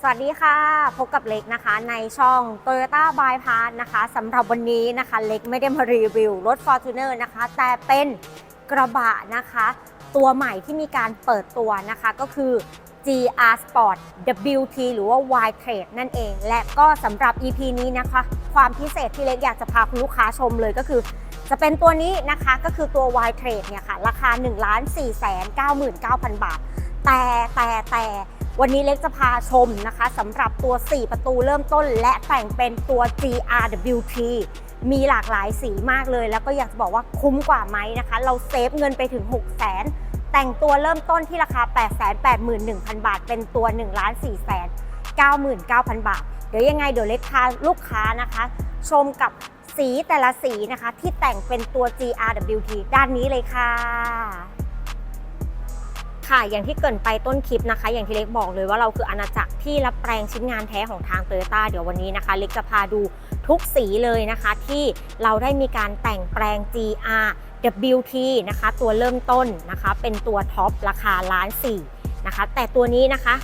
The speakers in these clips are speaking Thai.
สวัสดีค่ะ พบกับเล็กนะคะในช่อง Toyota Bypass นะคะสำหรับวันนี้นะคะเล็กไม่ได้มารีวิวรถ Fortuner นะคะ แต่เป็นกระบะนะคะ ตัวใหม่ที่มีการเปิดตัวนะคะก็คือ GR Sport WT หรือว่า Y Trade นั่นเอง และก็สำหรับ EP นี้นะคะ ความพิเศษที่เล็กอยากจะพาคุณลูกค้าชมเลยก็คือ จะเป็นตัวนี้นะคะก็คือตัว Y Trade เนี่ยค่ะ ราคา 1 4 9 9 0 0 0 บาท แต่แต่แต่ วันนี้เล็กจะพาชมนะคะสำหรับตัว 4 ประตูเริ่มต้น และแต่งเป็นตัว GRWT มีหลากหลายสีมากเลย แล้วก็อยากจะบอกว่าคุ้มกว่าไหมนะคะ เราเซฟเงินไปถึง 6 0 0 0 0 0แต่งตัวเริ่มต้นที่ราคา 881,000 บาท เป็นตัว 1 4 9 9 0 0 0 บาท เดี๋ยวยังไงเดี๋ยวเล็กพาลูกค้านะคะ ชมกับสีแต่ละสีนะคะ ที่แต่งเป็นตัว GRWT ด้านนี้เลยค่ะ ค่ะ อย่างที่เกินไปต้นคลิปนะคะ อย่างที่เล็กบอกเลยว่าเราคืออาณาจักรที่รับแปลงชิ้นงานแท้ของทางโตโยต้าเดี๋ยววันนี้นะคะ เล็กจะพาดูทุกสีเลยนะคะ ที่เราได้มีการแต่งแปลง GR WT นะคะ ตัวเริ่มต้นนะคะ เป็นตัวท็อปราคาล้านสี่นะคะ แต่ตัวนี้นะคะ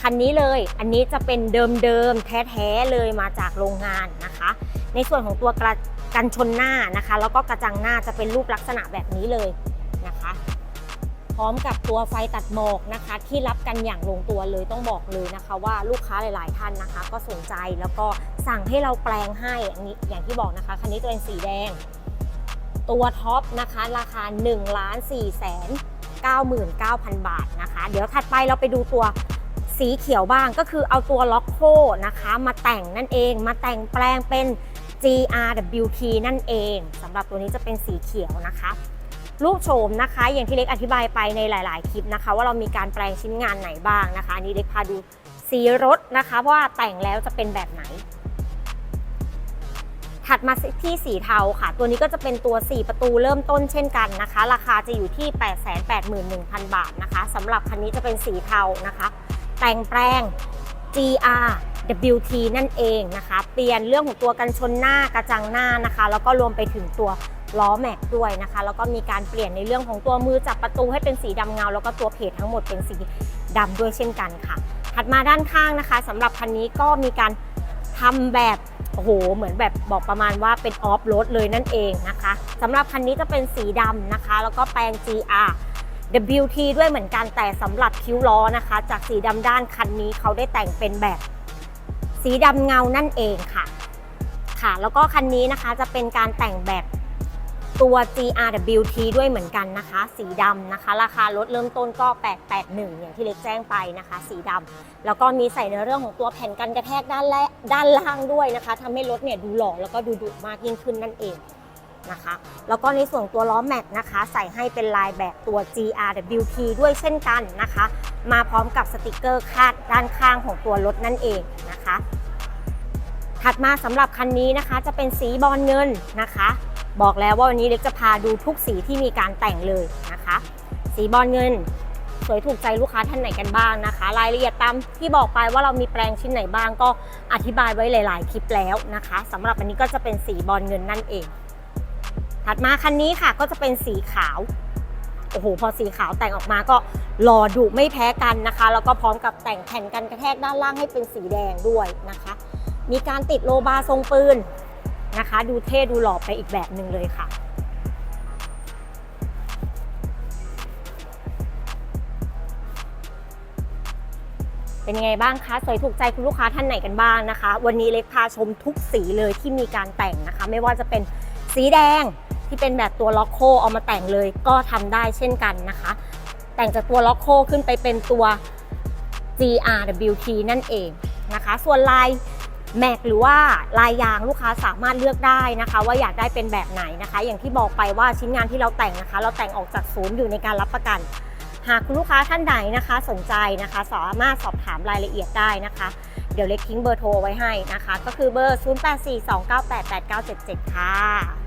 คันนี้เลย อันนี้จะเป็นเดิมๆ แท้ๆ เลยมาจากโรงงานนะคะ ในส่วนของตัวกระกันชนหน้านะคะ แล้วก็กระจังหน้าจะเป็นรูปลักษณะแบบนี้เลยนะคะ พร้อมกับตัวไฟตัดหมอกนะคะ ที่รับกันอย่างลงตัวเลยต้องบอกเลยนะคะว่าลูกค้าหลาย ๆ ท่านนะคะ ก็สนใจแล้วก็สั่งให้เราแปลงให้อย่างนี้อย่างที่บอกนะคะคันนี้ตัวเป็นสีแดง ตัวท็อปนะคะราคา1ล้าน4แสน99,000 บาทนะคะ เดี๋ยวถัดไปเราไปดูตัวสีเขียวบ้างก็คือเอาตัวล็อกโคนะคะ มาแต่งนั่นเองมาแต่งแปลงเป็น GRWT นั่นเองสำหรับตัวนี้จะเป็นสีเขียวนะคะ รูปโฉมนะคะ อย่างที่เล็กอธิบายไปในหลาย ๆ คลิปนะคะ ว่าเรามีการแปลงชิ้นงานไหนบ้างนะคะ อันนี้เล็กพาดูสีรถนะคะว่าแต่งแล้วจะเป็นแบบไหน ถัดมาที่สีเทาค่ะ ตัวนี้ก็จะเป็นตัว 4 ประตูเริ่มต้นเช่นกันนะคะ ราคาจะอยู่ที่ 881,000 บาทนะคะสำหรับคันนี้จะเป็นสีเทานะคะ แต่งแปลง GR WT นั่นเองนะคะ เปลี่ยนเรื่องของตัวกันชนหน้ากระจังหน้านะคะ แล้วก็รวมไปถึงตัว ล้อแม็กด้วยนะคะ แล้วก็มีการเปลี่ยนในเรื่องของตัวมือจับประตูให้เป็นสีดำเงา แล้วก็ตัวเพจทั้งหมดเป็นสีดำด้วยเช่นกันค่ะ ถัดมาด้านข้างนะคะสำหรับคันนี้ก็มีการทำแบบโอ้โห เหมือนแบบบอกประมาณว่าเป็นออฟโรดเลยนั่นเองนะคะสำหรับคันนี้จะเป็นสีดำนะคะ แล้วก็แปลง GR WT ด้วยเหมือนกันแต่สำหรับคิ้วล้อนะคะ จากสีดำด้านคันนี้เขาได้แต่งเป็นแบบสีดำเงานั่นเองค่ะ ค่ะ แล้วก็คันนี้นะคะจะเป็นการแต่งแบบ ตัว GRWT ด้วยเหมือนกันนะคะ สีดำนะคะ ราคารถเริ่มต้นก็ 881 อย่างที่เล็กแจ้งไปนะคะ สีดำแล้วก็มีใส่ในเรื่องของตัวแผ่นกันกระแทกด้านแรด้านล่างด้วยนะคะทำให้รถเนี่ยดูหล่อแล้วก็ดูดุมากยิ่งขึ้นนั่นเองนะคะแล้วก็ในส่วนตัวล้อแม็กนะคะ ใส่ให้เป็นลายแบบตัว GRWT ด้วยเช่นกันนะคะ มาพร้อมกับสติกเกอร์คาดด้านข้างของตัวรถนั่นเองนะคะ ถัดมาสำหรับคันนี้นะคะจะเป็นสีบอลเงินนะคะ บอกแล้วว่าวันนี้เล็กจะพาดูทุกสีที่มีการแต่งเลยนะคะ สีบอลเงิน สวยถูกใจลูกค้าท่านไหนกันบ้างนะคะ รายละเอียดตามที่บอกไปว่าเรามีแปลงชิ้นไหนบ้างก็อธิบายไว้หลาย ๆ คลิปแล้วนะคะสำหรับอันนี้ก็จะเป็นสีบอลเงินนั่นเอง ถัดมาคันนี้ค่ะก็จะเป็นสีขาวโอ้โหพอสีขาวแต่งออกมาก็หล่อดุไม่แพ้กันนะคะ แล้วก็พร้อมกับแต่งแผ่นกันกระแทกด้านล่างให้เป็นสีแดงด้วยนะคะ มีการติดโลบาทรงปืน นะคะ ดูเท่ดูหล่อไปอีกแบบหนึ่งเลยค่ะเป็นยังไงบ้างคะ สวยถูกใจคุณลูกค้าท่านไหนกันบ้างนะคะ วันนี้เล็กพาชมทุกสีเลยที่มีการแต่งนะคะ ไม่ว่าจะเป็นสีแดงที่เป็นแบบตัวล็อกโคเอามาแต่งเลยก็ทำได้เช่นกันนะคะ แต่งจากตัวล็อกโคขึ้นไปเป็นตัว GRWT นั่นเองนะคะ ส่วนลาย แม็กหรือว่าลายยางลูกค้าสามารถเลือกได้นะคะ ว่าอยากได้เป็นแบบไหนนะคะ อย่างที่บอกไปว่าชิ้นงานที่เราแต่งนะคะ เราแต่งออกจากศูนย์อยู่ในการรับประกัน หากคุณลูกค้าท่านใดนะคะ สนใจนะคะ สามารถสอบถามรายละเอียดได้นะคะ เดี๋ยวเล็กทิ้งเบอร์โทรไว้ให้นะคะ ก็คือเบอร์ 0842988977 ค่ะ